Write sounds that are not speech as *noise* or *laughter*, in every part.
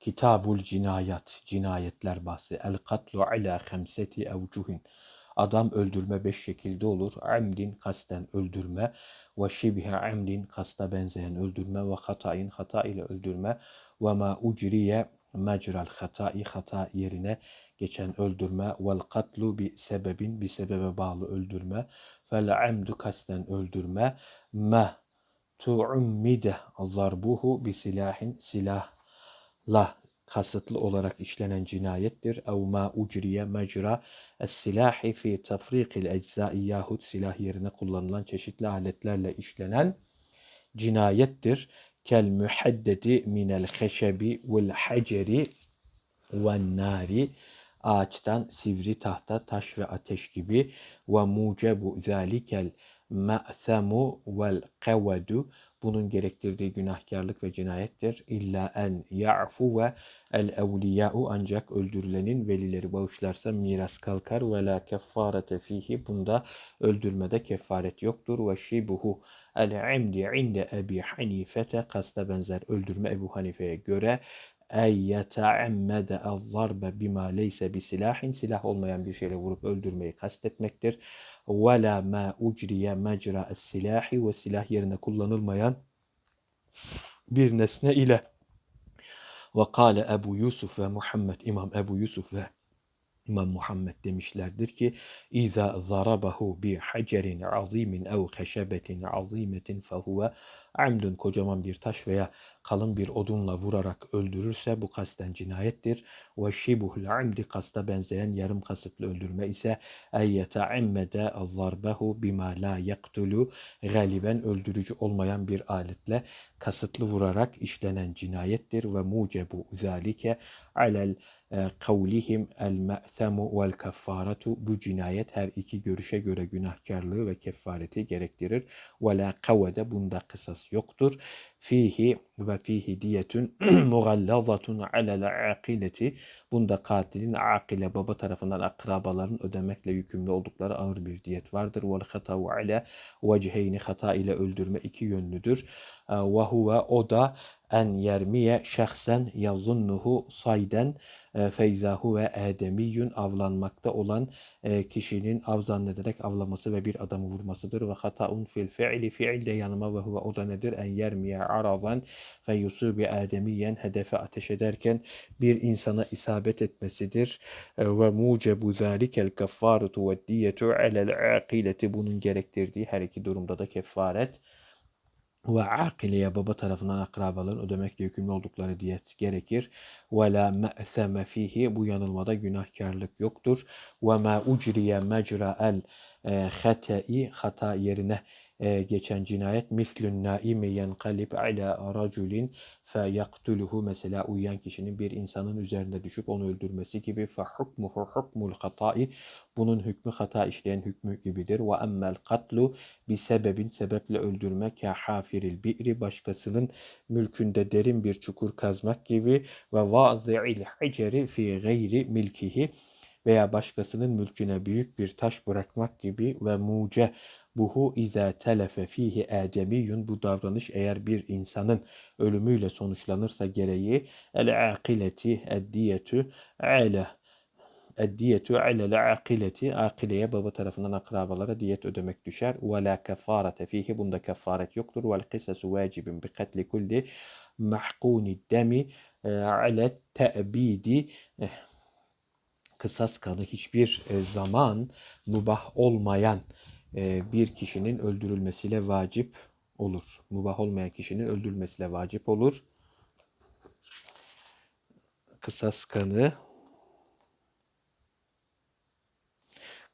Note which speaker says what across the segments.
Speaker 1: Kitabul cinayat, cinayetler bahsi. El katlu ala khamseti evcuhin. Adam öldürme beş şekilde olur. Amdin kasten öldürme ve şibhe amdin kasta benzeyen öldürme ve hatayin hata ile öldürme ve ma ucriye mecral hatai hata yerine geçen öldürme vel katlu bi sebebin bir sebebe bağlı öldürme fel amdu kasten öldürme ma tuummide zarbuhu bi silahin silahla kasıtlı olarak işlenen cinayettir. Ev ma ucriye mecra es-silahi fi tafrikil eczai yahut silah yerine kullanılan çeşitli aletlerle işlenen cinayettir. Kel mühaddedi minel heşebi vel haceri ve nari ağaçtan sivri tahta, taş ve ateş gibi ve mucebu zalikel ma'themu vel kavadu bunun gerektirdiği günahkarlık ve cinayettir. İlla en ya'fu ve el evliya'u ancak öldürülenin velileri bağışlarsa miras kalkar ve la keffarete fihi bunda öldürmede kefaret yoktur ve şibuhu el imdi inde Ebi Hanifete kasta benzer öldürme Ebu Hanife'ye göre ey yeteammede el-zarbe bima leyse bi silahin silah olmayan bir şeyle vurup öldürmeyi kastetmektir. Ve la ma ucriye mecra silahi ve silah yerine kullanılmayan bir nesne ile. Ve kâle Ebu Yusuf ve Muhammed İmam Ebu Yusuf ve İmam Muhammed demişlerdir ki İza zarabahu bi hacerin azimin ev heşebetin azimetin fehuve amdun kocaman bir taş veya kalın bir odunla vurarak öldürürse bu kasten cinayettir. Ve şibuhul amdi kasta benzeyen yarım kasıtlı öldürme ise ey yeteammede zarbehu bima la yaktulu galiben öldürücü olmayan bir aletle kasıtlı vurarak işlenen cinayettir ve mucebu zalike alel kavlihim el me'themu vel keffaretu bu cinayet her iki görüşe göre günahkarlığı ve kefareti gerektirir. Ve la kavede bunda kısas yoktur. Fihi ve fihi diyetun *clears throat* mugallazatun alel akileti bunda katilin akile baba tarafından akrabaların ödemekle yükümlü oldukları ağır bir diyet vardır. Vel hatavu ale veciheyni hata ile öldürme iki yönlüdür. E, ve huve o da en yermiye şahsen yazunnuhu sayden e, feyzahu ve edemiyyün avlanmakta olan e, kişinin av zannederek avlaması ve bir adamı vurmasıdır. Ve hataun fil fi'li fiilde yanıma ve huve o da nedir? En yermiye aradan fe yusubi edemiyen hedefe ateş ederken bir insana isabet etmesidir. E, ve mucebu zalikel keffaretu ve diyetu alel akileti bunun gerektirdiği her iki durumda da kefaret ve akileye baba tarafından akrabaların ödemekle yükümlü oldukları diyet gerekir. Ve la me'theme fihi bu yanılmada günahkarlık yoktur. Ve ma ucriye mecra el e, hata yerine e, geçen cinayet mislün naimi yenkalib ala raculin fe yaktuluhu mesela uyuyan kişinin bir insanın üzerinde düşüp onu öldürmesi gibi fe hukmuhu hukmul hatai bunun hükmü hata işleyen hükmü gibidir. Ve emmel katlu bir sebebin sebeple öldürme ka hafiril bi'ri başkasının mülkünde derin bir çukur kazmak gibi ve vazi'il haceri fi gayri milkihi veya başkasının mülküne büyük bir taş bırakmak gibi ve muce Buhu izâ telefe fihi ademiyyun bu davranış eğer bir insanın ölümüyle sonuçlanırsa gereği el akileti eddiyetü ale Eddiyetü alel akileti akileye baba tarafından akrabalara diyet ödemek düşer. Ve la kefarete fihi bunda kefaret yoktur. Vel kısasu vacibin bi katli kulli mahkuni demi e, ale te'bidi eh, kısas kanı hiçbir e, zaman mubah olmayan e, bir kişinin öldürülmesiyle vacip olur. Mubah olmayan kişinin öldürülmesiyle vacip olur. Kısas kanı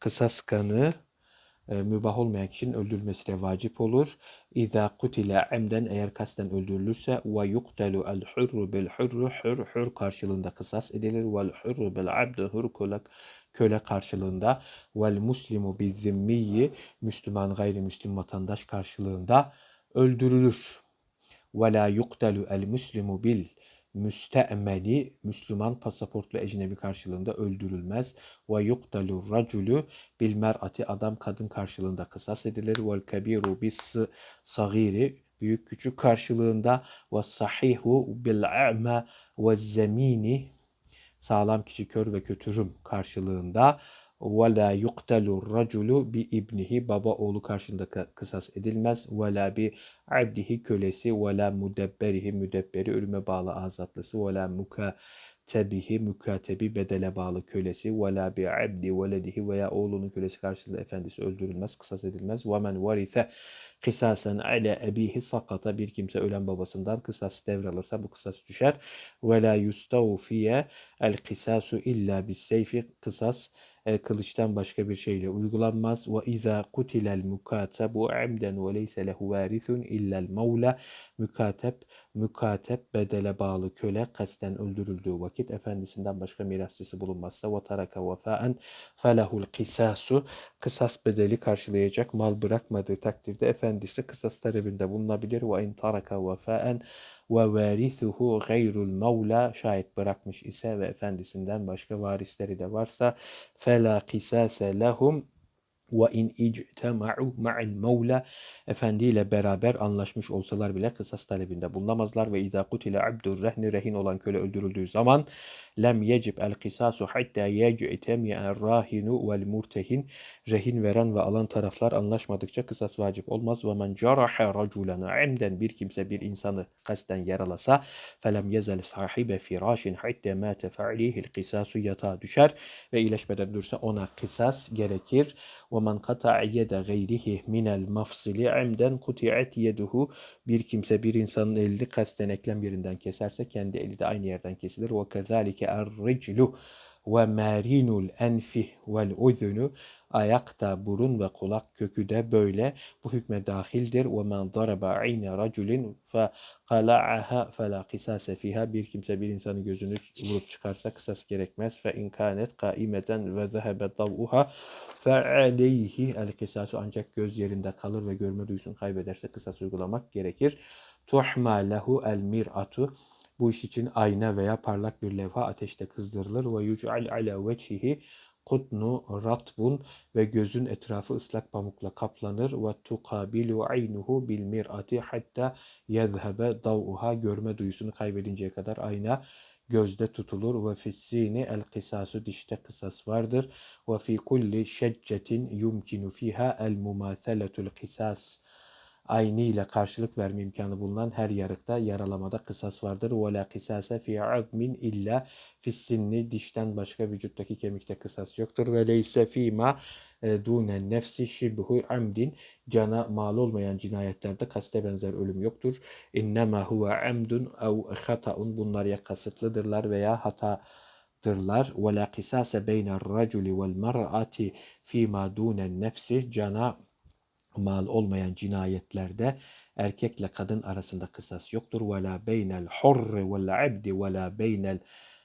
Speaker 1: kısas kanı e, mübah olmayan kişinin öldürülmesiyle vacip olur. İza kutile emden eğer kasten öldürülürse ve yuktelu el hurru bil hurru hur hur karşılığında kısas edilir vel hurru bil abdu hur kulak köle karşılığında vel muslimu bizzimmiyi Müslüman gayrimüslim vatandaş karşılığında öldürülür. Ve la yuktelu el muslimu bil müste'meli Müslüman pasaportlu ecnebi karşılığında öldürülmez. Ve yuktelu raculu bil mer'ati adam kadın karşılığında kısas edilir. Vel kebiru bis sagiri büyük küçük karşılığında ve sahihu bil a'ma ve zemini sağlam kişi kör ve kötürüm karşılığında ve la yuqtalu raculu bi ibnihi baba oğlu karşında kısas edilmez. Ve la bi abdihi kölesi. Ve la mudebberihi müdebberi ölüme bağlı azatlısı ve la mukatebihi mukatebi bedele bağlı kölesi. Ve la bi abdi veledihi veya oğlunun kölesi karşısında efendisi öldürülmez kısas edilmez. Ve men varise kısasen ale ebihi sakata bir kimse ölen babasından kısas devralırsa bu kısas düşer ve la yustavfiye el kısasu illa bis seyfi kısas e, kılıçtan başka bir şeyle uygulanmaz. Ve izâ kutilel mukatabu amden ve leyse lehu varithun illel mevla mükatep mükatep bedele bağlı köle kasten öldürüldüğü vakit efendisinden başka mirasçısı bulunmazsa ve taraka vefaen felehul kisasu kısas bedeli karşılayacak mal bırakmadığı takdirde efendisi kısas talebinde bulunabilir. Ve in taraka vefaen ve varithuhu gayrul mevla şayet bırakmış ise ve efendisinden başka varisleri de varsa fela kisase lehum ve in ictema'u ma'il mevla efendiyle beraber anlaşmış olsalar bile kısas talebinde bulunamazlar ve izâ kutile abdur rehni rehin olan köle öldürüldüğü zaman lem yecib el kısasu hatta yec'temi'e rahinu vel murtehin rehin veren ve alan taraflar anlaşmadıkça kısas vacip olmaz. Ve men caraha raculen emden bir kimse bir insanı kasten yaralasa felem yezel sahibe firashin hatta mate fa'lihil kısasu yatağa düşer ve iyileşmeden dursa ona kısas gerekir men kata'a yede gayrihi minel mafsili emden kuti'at yeduhu bir kimse bir insanın elini kasten eklem yerinden keserse kendi eli de aynı yerden kesilir. ve kezalike er-riclu ve marinul uzunu ayakta burun ve kulak kökü de böyle bu hükme dahildir. Daraba ayne raculin fe qala'aha fela kısase fiha bir kimse bir insanın gözünü vurup çıkarsa kısas gerekmez. Ve zehebe dav'uha fe aleyhi el kısasu ancak göz yerinde kalır ve görme duyusunu kaybederse kısas uygulamak gerekir. Lehu el mir'atu bu iş için ayna veya parlak bir levha ateşte kızdırılır ve yuc'al ala veçhihi kutnu ratbun ve gözün etrafı ıslak pamukla kaplanır. Ve tukabilu aynuhu bil mir'ati hatta yezhebe dav'uha. Görme duyusunu kaybedinceye kadar ayna gözde tutulur. Ve fissini el kısasu dişte kısas vardır. Ve fi kulli şeccetin yumkinu fiha el mumatheletul kısas aynı ile karşılık verme imkanı bulunan her yarıkta yaralamada kısas vardır. Ve la kısase fi azmin illa fissinni dişten başka vücuttaki kemikte kısas yoktur. Ve leyse fîmâ e, dûnen nefsi şibhu amdin cana mal olmayan cinayetlerde kaste benzer ölüm yoktur. İnnemâ huve amdun ev hata'un bunlar ya kasıtlıdırlar veya hatadırlar. Ve la kısase beyner raculi vel mar'ati fîmâ dûnen nefsi cana mal olmayan cinayetlerde erkekle kadın arasında kısas yoktur. Ve la beynel hurri vel abdi ve la beynel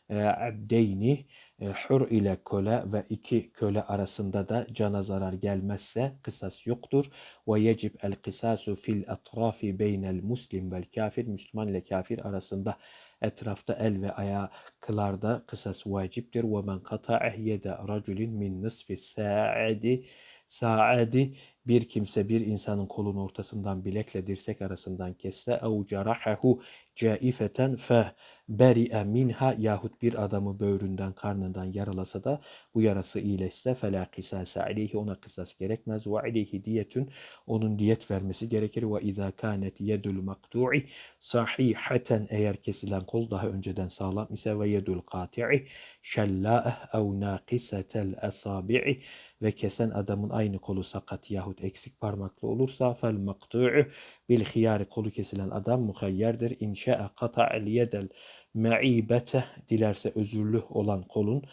Speaker 1: e, abdeyni e, hur ile köle ve iki köle arasında da cana zarar gelmezse kısas yoktur. Ve yecib el kısasu fil etrafi beynel muslim vel kafir Müslüman ile kafir arasında etrafta el ve ayaklarda kısas vaciptir. Ve men kata'eh yede raculin min nisfi sa'adi sa'adi bir kimse bir insanın kolun ortasından bilekle dirsek arasından kesse ev cerahahu caifeten fe beri'e minha yahut bir adamı böğründen karnından yaralasa da bu yarası iyileşse fela kısase aleyhi ona kısas gerekmez. Ve aleyhi diyetün onun diyet vermesi gerekir. Ve izâ kânet yedul maktu'i sahihaten eğer kesilen kol daha önceden sağlam ise ve yedul kati'i şellâeh ev nâkisetel esabi'i ve kesen adamın aynı kolu sakat yahut eksik parmaklı olursa fel maktu'u bil hiyari kolu kesilen adam muhayyerdir. İnşa'a kata'el yedel me'ibete dilerse özürlü olan kolun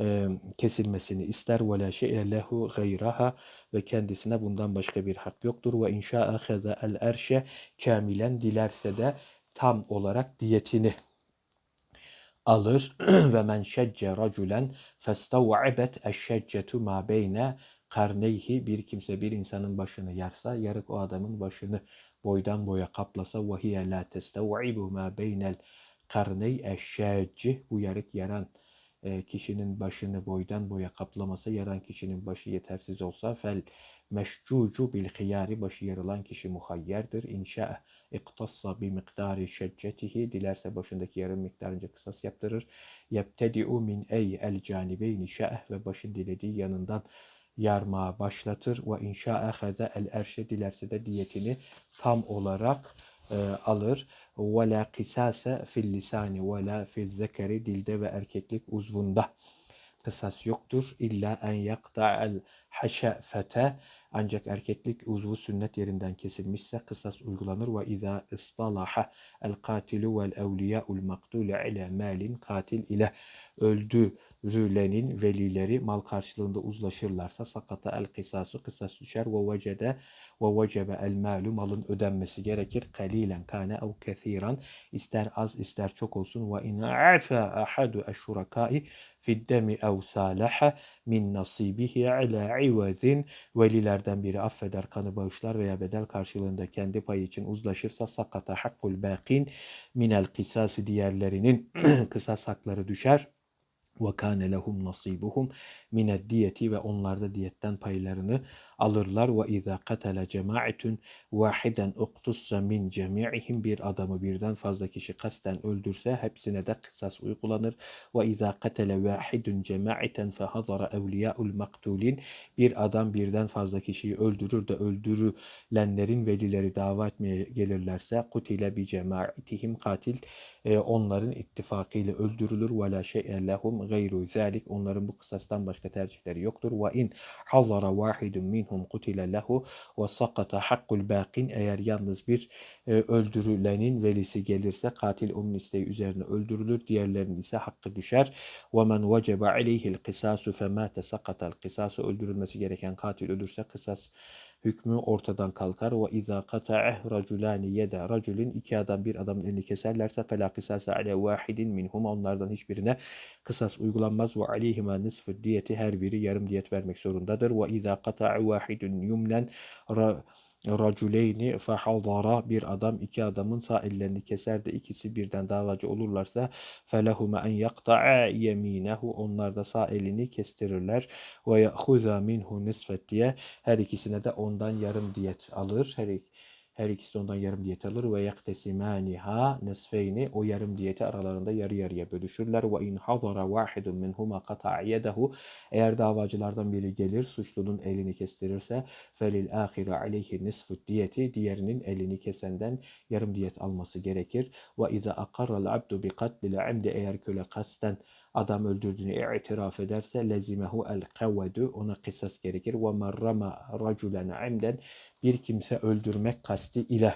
Speaker 1: e, kesilmesini ister ve la şey'e lehu gayraha ve kendisine bundan başka bir hak yoktur ve inşa'a el erşe kamilen dilerse de tam olarak diyetini alır. *clears throat* Ve men şecce raculen festav'abet eşşeccetu ma beyne karneyhi. Bir kimse bir insanın başını yarsa yarık o adamın başını boydan boya kaplasa ve hiye la testav'ibu ma beynel karney eşşecci bu yarık yaran e, kişinin başını boydan boya kaplamasa yaran kişinin başı yetersiz olsa fel meşcucu bil hiyari başı yarılan kişi muhayyerdir. İnşa iktassa bi miktari şeccetihi dilerse başındaki yarım miktarınca kısas yaptırır. Yebtedi'u min ey el canibeyni şa'eh ve başın dilediği yanından yarmağa başlatır ve inşa ehede el erşe dilerse de diyetini tam olarak e, alır. Ve la kisase fil lisani ve la fil zekeri dilde ve erkeklik uzvunda kısas yoktur. İlla en yakta'el haşefete ancak erkeklik uzvu sünnet yerinden kesilmişse kısas uygulanır. Ve izâ istalaha el katilu vel evliyâul maktule ile malin katil ile öldürülenin velileri mal karşılığında uzlaşırlarsa sakata el kısasu kısas düşer. Ve vecede ve vecebe el malu malın ödenmesi gerekir. Kalilen kane ev kethiran ister az ister çok olsun. Ve in afa ahadu eşşurakai fiddemi ev salaha min nasibihi ala ivazin velilerden biri affeder kanı bağışlar veya bedel karşılığında kendi payı için uzlaşırsa sakata hakkul bakin minel kısası diğerlerinin *clears throat* kısas hakları düşer. Ve kâne lehum nasibuhum mined diyeti ve onlar da diyetten paylarını alırlar. Ve izâ katale cemaatun vahiden uktussa min cemi'ihim bir adamı birden fazla kişi kasten öldürse hepsine de kısas uygulanır. Ve izâ katele vahidun cemaaten fehazara evliyâul maktulin bir adam birden fazla kişiyi öldürür de öldürülenlerin velileri dava etmeye gelirlerse kutile bi cemaatihim katil e, onların ittifakıyla öldürülür. Ve la şey'e lehum gayru zalik onların bu kısastan başka tercihleri yoktur. Ve in hazara vahidun minhum kutile lehu ve sakata hakkul baqin. Eğer yalnız bir e, öldürülenin velisi gelirse katil onun isteği üzerine öldürülür. Diğerlerinin ise hakkı düşer. Ve men vecebe aleyhi'l kısasu femate sakatal kısasu öldürülmesi gereken katil ölürse kısas hükmü ortadan kalkar. Ve izâ kata'eh raculâni yede raculin iki adam bir adamın elini keserlerse felâ kısâse ale vahidin minhum onlardan hiçbirine kısas uygulanmaz ve aleyhima nisfü diyeti her biri yarım diyet vermek zorundadır. Ve izâ kata'e vahidun yumlen raculeyni fehazara bir adam iki adamın sağ ellerini keser de ikisi birden davacı olurlarsa felehuma en yakta'a yeminehu onlar da sağ elini kestirirler ve ya'huza minhu nisfet diye her ikisine de ondan yarım diyet alır. Her her ikisi ondan yarım diyet alır. Ve yaktesimaniha nesfeyni o yarım diyeti aralarında yarı yarıya bölüşürler. Ve in hazara vahidun minhuma qata'a yedehu. Eğer davacılardan biri gelir suçlunun elini kestirirse felil ahiru aleyhi nisfu diyeti diğerinin elini kesenden yarım diyet alması gerekir. Ve iza akarra'l abdu bi katlil eğer köle kasten adam öldürdüğünü itiraf ederse lezimehu el kavvedu ona kısas gerekir. Ve marrama raculen amden bir kimse öldürmek kasti ile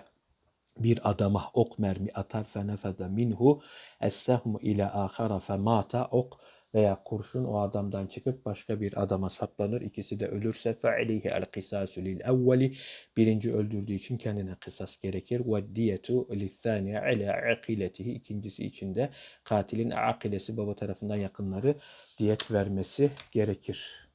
Speaker 1: bir adama ok mermi atar. Fenefeze minhu essehmu ile ahara femata ok veya kurşun o adamdan çıkıp başka bir adama saplanır. İkisi de ölürse fe'lihi el kısasu lil evveli birinci öldürdüğü için kendine kısas gerekir. Ve diyetu lithani ala akiletihi ikincisi için de katilin akilesi baba tarafından yakınları diyet vermesi gerekir.